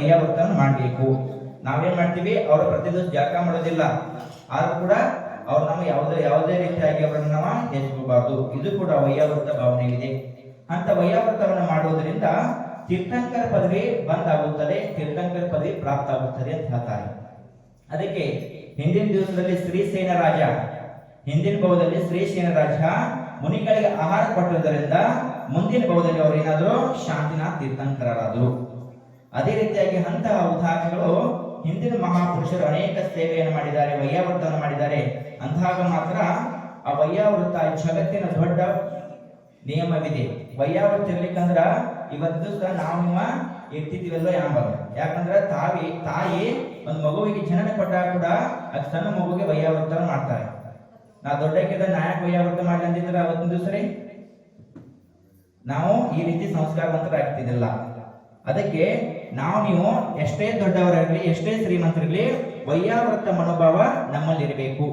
ವಯ್ಯಾವೃತ್ತವನ್ನು ಮಾಡಬೇಕು. ನಾವೇನ್ ಮಾಡ್ತೀವಿ? ಅವರು ಪ್ರತಿ ದಿವಸ ಜಳಕ ಮಾಡೋದಿಲ್ಲ. ಆದ್ರೂ ಕೂಡ ಅವ್ರು ನಮ್ಮ ಯಾವುದೇ ಯಾವುದೇ ರೀತಿಯಾಗಿ ಅವರನ್ನು ನಾವು ಹೆಚ್ಕೋಬಾರ್ದು ಇದು ಕೂಡ ವಯ್ಯಾವೃತ ಭಾವನೆ ಇದೆ ಅಂತ ವಯ್ಯಾವೃತ್ತವನ್ನು ಮಾಡುವುದರಿಂದ ತೀರ್ಥಂಕರ ಪದವಿ ಬಂದಾಗುತ್ತದೆ. ತೀರ್ಥಂಕರ ಪದವಿ ಪ್ರಾಪ್ತ ಆಗುತ್ತದೆ ಅಂತ ಹೇಳ್ತಾರೆ. ಅದಕ್ಕೆ ಹಿಂದಿನ ದಿವಸದಲ್ಲಿ ಶ್ರೀಸೇನ ರಾಜ, ಹಿಂದಿನ ಭಾವದಲ್ಲಿ ಶ್ರೀಸೇನ ರಾಜ ಮುನಿಗಳಿಗೆ ಆಹಾರ ಕೊಟ್ಟಿರುವುದರಿಂದ ಮುಂದಿನ ಭಾವದಲ್ಲಿ ಅವರು ಏನಾದ್ರು ಶಾಂತಿನಾಥ್ ತೀರ್ಥಂಕರರಾದರು. ಅದೇ ರೀತಿಯಾಗಿ ಅಂತಹ ಉದಾಹರಣೆಗಳು ಹಿಂದಿನ ಮಹಾಪುರುಷರು ಅನೇಕ ಸೇವೆಯನ್ನು ಮಾಡಿದ್ದಾರೆ ವಯ್ಯಾವೃತ್ತವನ್ನು ಮಾಡಿದ್ದಾರೆ. ಅಂದಾಗ ಮಾತ್ರ ಆ ವಯ್ಯಾವೃತ್ತ ಜಗತ್ತಿನ ದೊಡ್ಡ ನಿಯಮವಿದೆ. ವಯ್ಯಾವೃತ್ತ ಇರ್ಲಿಕ್ಕಂದ್ರ ಇವತ್ತು ದಿವಸ ನಾವು ಇರ್ತಿದ್ದೀವಲ್ಲ ಎಂಬುದು ಯಾಕಂದ್ರೆ ಯಾಕಂದ್ರ ತಾವಿ, ತಾಯಿ ಒಂದು ಮಗುವಿಗೆ ಜನನ ಕೊಟ್ಟಾಗ ಕೂಡ ಅದು ಸಣ್ಣ ಮಗುವಿಗೆ ವಯ್ಯಾವೃತ್ತವನ್ನು ಮಾಡ್ತಾರೆ. ನಾ ದೊಡ್ಡಕ್ಕಿಂತ ನಾಯಕ ವಯ್ಯಾವೃತ್ತ ಮಾಡಿ ಅಂದಿದ್ರೆ ಅವತ್ತಿನ ದಿವಸ ರೀ? ನಾವು ಈ ರೀತಿ ಸಂಸ್ಕಾರವಂತರಾಗ್ತಿದ್ದಿಲ್ಲ. ಅದಕ್ಕೆ ನಾವು ನೀವು ಎಷ್ಟೇ ದೊಡ್ಡವರಾಗಲಿ, ಎಷ್ಟೇ ಶ್ರೀಮಂತರಿರ್ಲಿ ವಯ್ಯಾವೃತ್ತ ಮನೋಭಾವ ನಮ್ಮಲ್ಲಿ ಇರಬೇಕು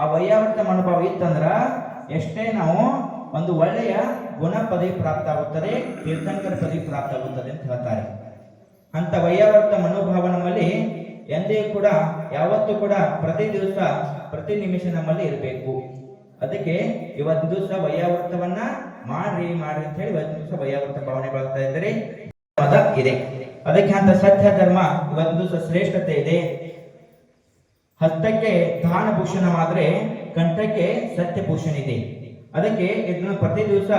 ಆ ವೈಯಾವೃತ ಮನೋಭಾವ ಇತ್ತಂದ್ರ ಎಷ್ಟೇ ನಾವು ಒಂದು ಒಳ್ಳೆಯ ಗುಣ ಪದವಿ ಪ್ರಾಪ್ತ ಆಗುತ್ತದೆ ತೀರ್ಥಂಕರ ಪದವಿ ಪ್ರಾಪ್ತ ಆಗುತ್ತದೆ ಅಂತ ಹೇಳ್ತಾರೆ. ಅಂತ ವಯ್ಯಾವೃತ್ತ ಮನೋಭಾವ ನಮ್ಮಲ್ಲಿ ಎಂದೇ ಕೂಡ, ಯಾವತ್ತೂ ಕೂಡ ಪ್ರತಿ ದಿವಸ, ಪ್ರತಿ ನಿಮಿಷ ನಮ್ಮಲ್ಲಿ ಇರಬೇಕು. ಅದಕ್ಕೆ ಇವತ್ತು ದಿವಸ ವಯ್ಯಾವೃತ್ತವನ್ನ ಮಾಡ್ರಿ ಮಾಡ್ರಿ ಅಂತ ಹೇಳಿ ಇವತ್ತು ದಿವಸ ವಯ್ಯಾವೃತ ಭಾವನೆ ಬಳಸ್ತಾ ಇದ್ದಾರೆ ಇದೆ. ಅದಕ್ಕೆ ಅಂತ ಸತ್ಯ ಧರ್ಮ ಇವತ್ತು ಶ್ರೇಷ್ಠತೆ ಇದೆ. ಹಸ್ತಕ್ಕೆ ದಾನ ಭೂಷಣವಾದ್ರೆ ಕಂಠಕ್ಕೆ ಸತ್ಯಭೂಷಣ ಇದೆ. ಅದಕ್ಕೆ ಇದನ್ನು ಪ್ರತಿ ದಿವಸ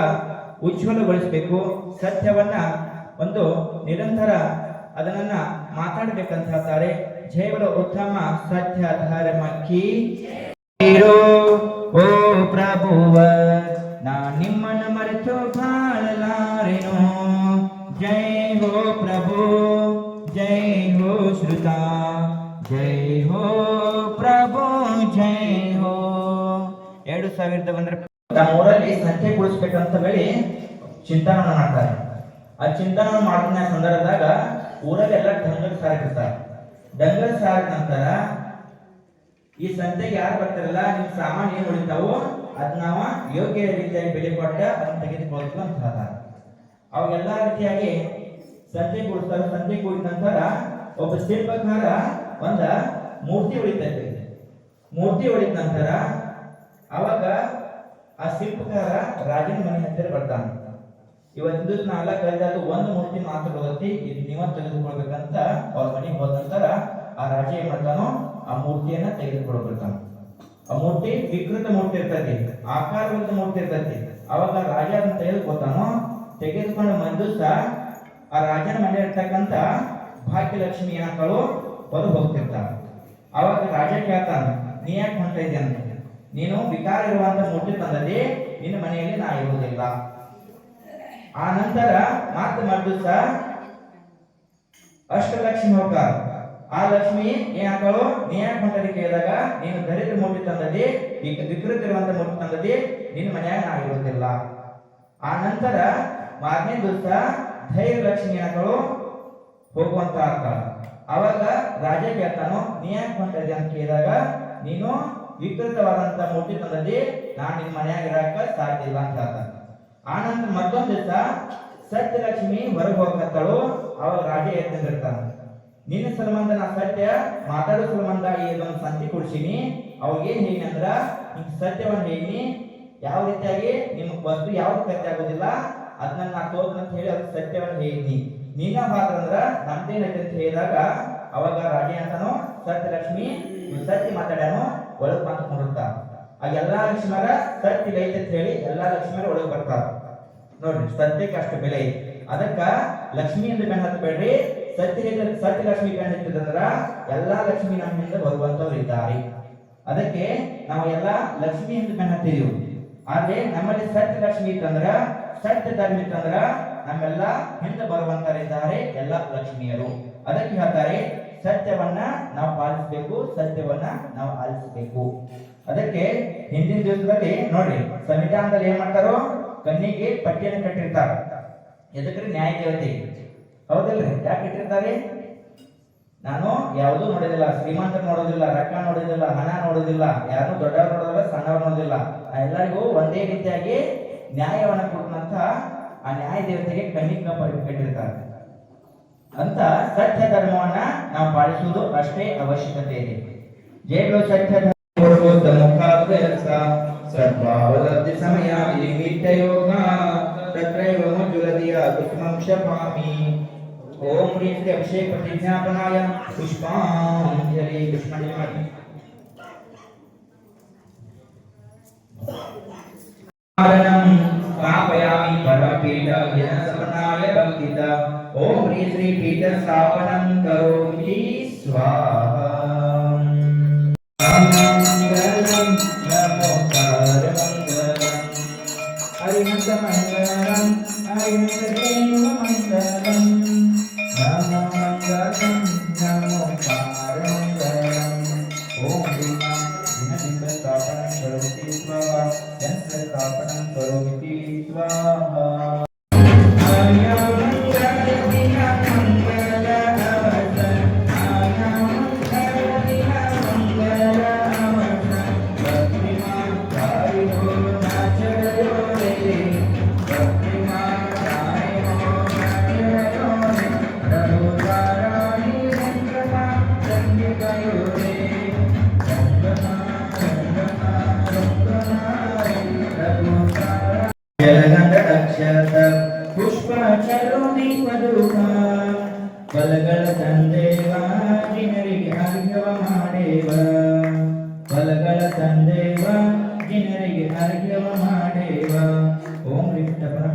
ಉಜ್ವಲಗೊಳಿಸಬೇಕು. ಸತ್ಯವನ್ನ ಒಂದು ನಿರಂತರ ಅದನ್ನ ಮಾತಾಡಬೇಕಂತ ಹೇಳ್ತಾರೆ. ಉತ್ತಮ ಸತ್ಯ ಧರ್ಮಕ್ಕಿ ಇರೋ, ಓ ಪ್ರಭುವ ನಾ ನಿಮ್ಮನ್ನು ಮರೆತು ಜೈ ಹೋ ಪ್ರಭು हो ಹೋ जय हो ಹೋ ಪ್ರಭು हो। ಎರಡು ಸಾವಿರದ ಒಂದರ ನಮ್ಮೂರಲ್ಲಿ ಸಂಖ್ಯೆ ಕೂಡಿಸ್ಬೇಕಂತ ಹೇಳಿ ಚಿಂತನ ಮಾಡ್ತಾರೆ. ಆ ಚಿಂತನ ಮಾಡಿದ ಸಂದರ್ಭದಾಗ ಊರಲ್ಲೆಲ್ಲ ಡಂಗಲ್ ಸಾರಿರ್ತಾರೆ ಡಂಗಲ್ ಸಾರಿದ ನಂತರ ಈ ಸಂತೆಗೆ ಯಾರು ಬರ್ತಾರಲ್ಲ, ನಿಮ್ ಸಾಮಾನು ಏನ್ ಉಳಿತಾವೋ ಅದ್ ನಾವ ಯೋಗ್ಯ ರೀತಿಯಾಗಿ ಬೆಲೆ ಕೊಟ್ಟ ಅದನ್ನ ತೆಗೆದುಕೊಳ್ತು ಅಂತ ಹೇಳ್ತಾರೆ. ಅವಾಗೆಲ್ಲ ರೀತಿಯಾಗಿ ಸಂತೆ ಕೂಡಿಸ್ತಾರೆ ಸಂತೆ ಕೂಡಿದ ನಂತರ ಒಬ್ಬ ಶಿಲ್ಪಕಾರ ಒಂದ ಮೂರ್ತಿ ಹೊಡಿತೈತಿ. ಮೂರ್ತಿ ಹೊಡಿದ ನಂತರ ಅವಾಗ ಆ ಶಿಲ್ಪಕಾರ ರಾಜನ ಮನೆ ಹತ್ತಿರ ಬರ್ತಾನೆ. ಇವತ್ತು ನಾಲ್ಕು ಕರೆದಾಗ ಒಂದು ಮೂರ್ತಿ ಮಾತ್ರ ಬರುತ್ತೆ, ಇದು ನೀವ ತೆಗೆದುಕೊಳ್ಬೇಕಂತ ಅವ್ರ ಮನೆಗೆ ಹೋದ ನಂತರ ಆ ರಾಜ ಏನ್ ಮಾಡ್ತಾನೋ, ಆ ಮೂರ್ತಿಯನ್ನ ತೆಗೆದುಕೊಳ್ಬಿಡ್ತಾನ. ಆ ಮೂರ್ತಿ ವಿಕೃತ ಮೂರ್ತಿ ಇರ್ತೈತಿ, ಆಕಾರವಂತ ಮೂರ್ತಿ ಇರ್ತೈತಿ. ಅವಾಗ ರಾಜ ಅದನ್ನ ತೆಗೆದುಕೊತಾನೋ ತೆಗೆದುಕೊಂಡು ಮಂದುಸ ಆ ರಾಜನ ಮನೆ ಇರ್ತಕ್ಕಂಥ ಭಾಗ್ಯಲಕ್ಷ್ಮಿ ಏನಾಕಳು ಹೊರಗೆ ಹೋಗ್ತಿರ್ತಾಳ. ಅವಾಗ ರಾಜ ಕೇಳ್ತಾನ, ನೀ ಯಾಕೆ ಹೊಂಟ ಅಂತ. ನೀನು ವಿಕಾರ ಇರುವಂತ ಮೂರ್ತಿ ತಂದದಿ ನಿನ್ನ ಮನೆಯಲ್ಲಿ ನಾ ಇರುವುದಿಲ್ಲ. ಆ ನಂತರ ಮಾತು ಮರ್ದುಸ ಅಷ್ಟಲಕ್ಷ್ಮಿ ಹೋಗ್ತಾರ ಆ ಲಕ್ಷ್ಮಿ ಏನಾಕಳು ನೀ ಯಾಕೆ ಹೊಂಟದಿ ಕೇಳಿದಾಗ, ನೀನು ದರಿದ್ರ ಮೂಟಿ ತಂದದಿ ವಿಕೃತ ಇರುವಂತ ಮೂಟಿ ತಂದದಿ ನಿನ್ನ ಮನೆಯಾಗ ನಾ ಇರುವುದಿಲ್ಲ. ಆ ನಂತರ ಮಾರನೇ ದಿವಸ ಧೈರ್ಯ ಲಕ್ಷ್ಮಿ ಏನಾಕಳು ಹೋಗುವಂತ ಆಗ್ತಾಳ ಅವಾಗ ರಾಜ ಕೇಳ್ತಾನು ನೀ ಯಾಕೆ ಬಂದ ಅಂತ ಕೇಳಿದಾಗ, ನೀನು ವಿಕೃತವಾದಂತ ಮೂರ್ತಿ ತಂದದಿ ನಾನು ನಿನ್ ಮನೆಯಾಗ ಇರಾಕ ಸಾಧ್ಯ ಇಲ್ಲ ಅಂತ ಹೇಳ್ತಾನೆ. ಆನಂತರ ಮತ್ತೊಂದು ದಿವಸ ಸತ್ಯಲಕ್ಷ್ಮಿ ಹೊರಗೆ ಹೋಗ್ತಾಳು ಅವಾಗ ರಾಜ ಎದ್ದಿರ್ತಾನ. ನಿನ್ನ ಸಂಬಂಧ ನಾ ಸತ್ಯ, ಮಾತಾಡೋ ಸಂಬಂಧ ಒಂದು ಸಂತಿ ಕೊಡ್ಸೀನಿ. ಅವಾಗ ಏನ್ ಹೇಳಿ ಅಂದ್ರ ನಿಮ್ ಸತ್ಯವನ್ನ ಹೇಳಿ ಯಾವ ರೀತಿಯಾಗಿ ನಿಮ್ಗೆ ವಸ್ತು ಯಾವ್ದು ಕತ್ತೆ ಆಗೋದಿಲ್ಲ ಅದನ್ನ ನಾ ತೋರ್ನ ಅಂತ ಹೇಳಿ ಅದು ಸತ್ಯವನ್ನ ಹೇಳಿದ್ನಿ ನೀನ ಅಂದ್ರ ನಮ್ದೇನೈತೆ ಅಂತ ಹೇಳಿದಾಗ ಅವಾಗ ರಾಜ ಅಂತಾನು ಸತ್ಯಲಕ್ಷ್ಮಿ ಲಕ್ಷ್ಮಿ ಸತ್ಯ ಮಾತಾಡ್ಯಾನು, ಒಳಗ್ ಬಂದು ಕುಂಡಿರ್ತಾರ ಆ ಎಲ್ಲಾ ಲಕ್ಷ್ಮರ ಸತ್ಯ ಐತೆ ಅಂತ ಹೇಳಿ ಎಲ್ಲಾ ಲಕ್ಷ್ಮರ ಒಳಗ್ ಬರ್ತಾರ. ನೋಡ್ರಿ, ಸತ್ಯಕ್ಕೆ ಅಷ್ಟು ಬೆಲೆ ಐತಿ. ಅದಕ್ಕ ಲಕ್ಷ್ಮಿ ಅಂತ ಬೆನ್ನ ಹತ್ಬೇಡ್ರಿ. ಸತ್ಯ ಸತ್ಯ ಲಕ್ಷ್ಮಿ ಬೆನ್ನ ಹತ್ತಿದಂದ್ರ ಎಲ್ಲಾ ಲಕ್ಷ್ಮಿ ನಮ್ಮಿಂದ ಬರುವಂತವ್ರು ಇದ್ದಾರೆ. ಅದಕ್ಕೆ ನಾವು ಎಲ್ಲಾ ಲಕ್ಷ್ಮಿ ಅಂತ ಬೆನ್ನ ಹತ್ತಿದೀವಿ. ಆದ್ರೆ ನಮ್ಮಲ್ಲಿ ಸತ್ಯ ಲಕ್ಷ್ಮಿ ಇತ್ತಂದ್ರ ಸತ್ಯ ಧರ್ಮ ಇತ್ತಂದ್ರ ನಮ್ಮೆಲ್ಲ ಹಿಂದೆ ಬರುವಂತರಿದ್ದಾರೆ ಎಲ್ಲ ಲಕ್ಷ್ಮಿಯರು. ಅದಕ್ಕೆ ಹೇಳ್ತಾರೆ, ಸತ್ಯವನ್ನ ನಾವು ಪಾಲಿಸಬೇಕು, ಸತ್ಯವನ್ನ ನಾವು ಆಲಿಸಬೇಕು. ಅದಕ್ಕೆ ಹಿಂದಿನ ದಿವಸದಲ್ಲಿ ನೋಡ್ರಿ, ಸಂವಿಧಾನದಲ್ಲಿ ಏನ್ ಮಾಡ್ತಾರೋ, ಕಣ್ಣಿಗೆ ಪಟ್ಟಿಯನ್ನು ಕಟ್ಟಿರ್ತಾರ. ಎದಕ್ರಿ ನ್ಯಾಯ ದೇವತೆ? ಹೌದಲ್ರಿ, ಯಾಕೆ ಇಟ್ಟಿರ್ತಾರೆ ನಾನು ಯಾವುದೂ ನೋಡೋದಿಲ್ಲ ಶ್ರೀಮಂತ ನೋಡೋದಿಲ್ಲ ರೊಕ್ಕ ನೋಡೋದಿಲ್ಲ, ಹಣ ನೋಡೋದಿಲ್ಲ ಯಾರು ದೊಡ್ಡವ್ರು ನೋಡೋದಿಲ್ಲ, ಸಣ್ಣವ್ರು ನೋಡೋದಿಲ್ಲ. ಎಲ್ಲರಿಗೂ ಒಂದೇ ರೀತಿಯಾಗಿ ನ್ಯಾಯವನ್ನು ಕೊಟ್ಟಂತ ಆ ನ್ಯಾಯ ದೇವತೆಗೆ ಕಣ್ಣಿಗೆ ಕಪ್ಪ ಕಟ್ಟಿರ್ತಾರೆ ಅಂತ ಸತ್ಯ ಧರ್ಮವನ್ನ ನಾವು ಪಾಲಿಸುವುದು ಅಷ್ಟೇ ಅವಶ್ಯಕತೆ ಇದೆ ಜೇಬು ಸತ್ಯ ಧರ್ಮ ಮುಖಾಭ್ಯಾಸ ಸದ್ಭಾವಲಬ್ಧಿ ಸಮಯ ನಿಮಿತ್ತ ಯೋಗ ತತ್ರೈವ ಮುಜುಲದಿಯ ಕುಸುಮಂ ಶಪಾಮಿ ಓಂ ಹ್ರೀಂ ಶ್ರೀ ಅಭಿಷೇಕ ಪ್ರತಿಜ್ಞಾಪನಾಯ ಪುಷ್ಪಾಂಜಲಿ ಪುಷ್ಪಾಂಜಲಿ ಮಾಡಿ पीठ जन समन्वय भक्तिता ओम श्री श्री पीठ स्थापनं करोमि स्वाहा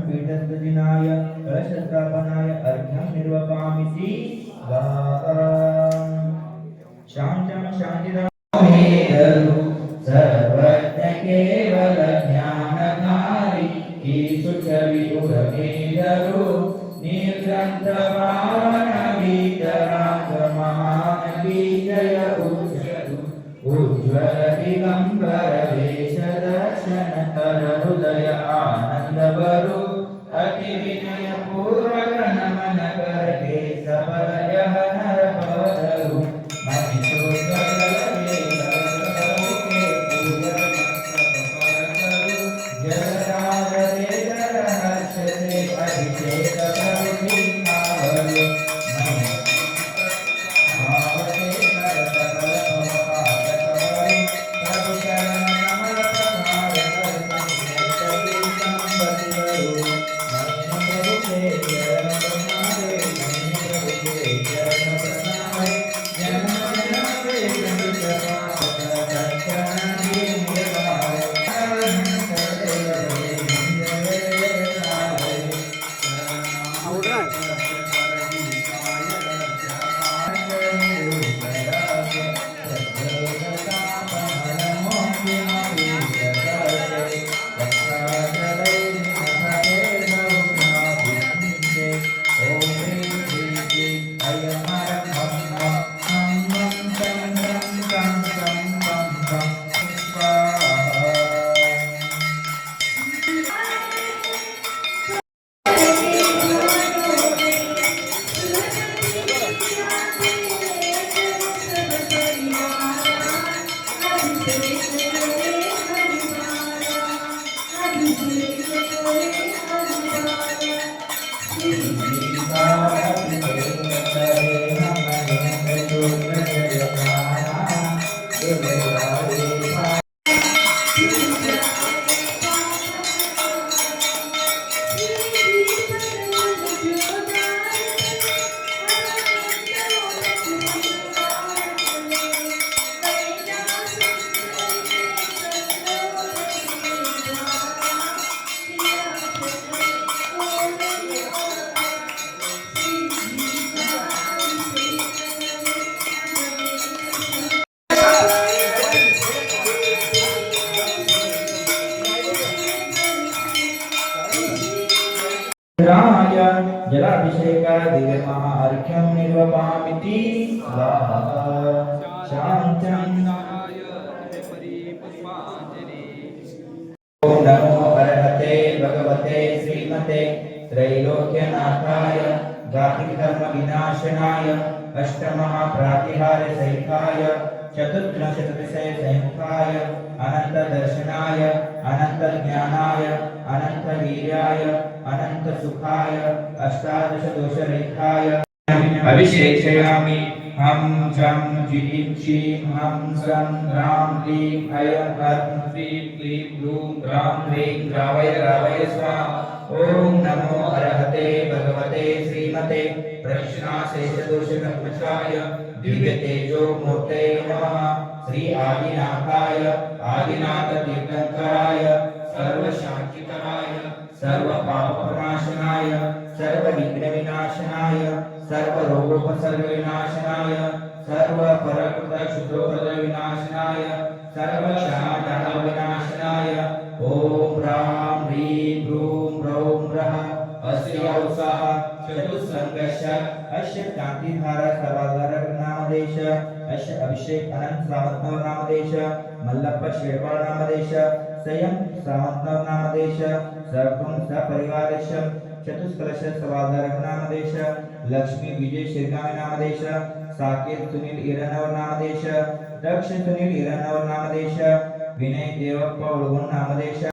पीठस्वजिनाय कलशस्थापनाय अर्घ्यं निर्वपामिति शां शां शान्तिदामेदरु सर्वज्ञकेवलज्ञानधारि ईशुचवियुगमेदरु निर्ग्रन्थपावनवीतरागमानवीजय जलाभिषेकादिव्यमार्घ्यं निर्वपामिति शान्त्यं नमो अर्हते भगवते श्रीमते त्रैलोक्यनाथाय गातिकर्मविनाशनाय अष्टमहाप्रातिहारसहिताय चतुर्विंशतिविषयसंयुक्ताय अनन्तदर्शनाय अनन्तज्ञानाय अनन्तवीर्याय अनंत सुखाय अष्टादश दोष रेखाय अभिषेचयामि हम जम जिनीम शीम हम सं राम रीम अय हं श्रीं क्लीं रूं राम ह्रीं रावय रावय स्वा ओम नमो अरहते भगवते श्रीमते प्रश्नाशेषदोषकल्पशाय दिव्यतेजो मूर्ते नमः। श्री आदिनाथाय आदिनाथ तीर्थंकराय सर्व शांतिकराय सर्वपापनाशनाय सर्वविघ्नविनाशनाय सर्वरोगोपसर्गविनाशनाय सर्वपरकृतशुद्धोदयविनाशनाय सर्वशान्तविनाशनाय ॐ ह्रां ह्रीं ब्रूं अस्य अभिषेक अनंत श्रावणव नामदेश, मल्लप्प शेळवाळ नामदेश संयम श्रावणव नामदेश चतुष्कलश नामदेश, लक्ष्मी विजय नामदेश, साकेत सुनील इरनवर नामदेश, दक्ष सुनील नामदेश, विनय देवप्पा उळवून नामदेश।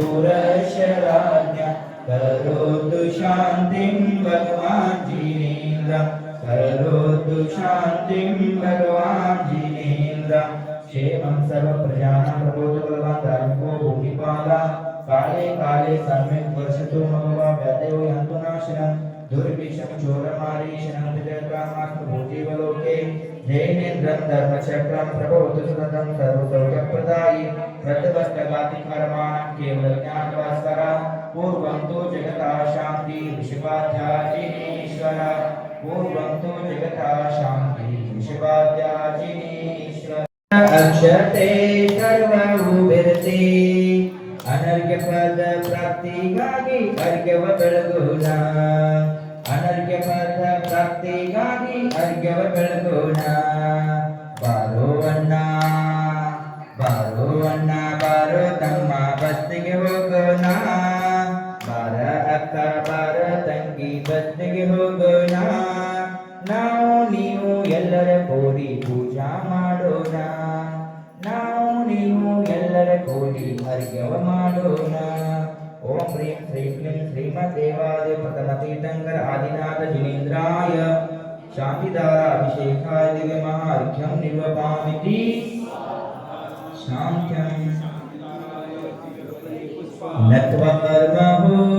शूरशराज्ञ करोतु शान्तिं भगवान् जिनेन्द्र करोतु शान्तिं भगवान् जिनेन्द्र क्षेमं सर्वप्रजानां प्रबोधु भगवान् धार्मिको भूमिपाला। काले काले सम्यक् वर्षतु मम व्यादेव यन्तु नाशनं दुर्भिक्षं चोरमारीशनं विजयकामास्तु भूजीवलोके जैनेन्द्रं धर्मचक्रं प्रभवतु सततं सर्वसौख्यप्रदायि। व्रतवस्तगातिकर्माणं केवलज्ञानभास्कर पूर्वं तु जगता शान्ति ऋषिपाध्याजिनीश्वर पूर्वं तु जगता शान्ति ऋषिपाध्याजिनीश्वर अक्षते ಸರ್ವವು ಬೆರೆತೆ ಅನರ್ಘ್ಯ ಪದ ಪ್ರಾಪ್ತಿಗಾಗಿ ಅರ್ಘ್ಯವ ಬೆಳಗೋಣ ಅನರ್ಘ್ಯ ಪದ ಪ್ರಾಪ್ತಿಗಾಗಿ ಅರ್ಘ್ಯವ ಬೆಳಗೋಣ ಬಾರೋ ಅಣ್ಣ शान्तिदाराभिषेकाय दिव्यमार्घ्यं निर्वपामिति। शांत्यम शान्त्यं नत्वकर्मभू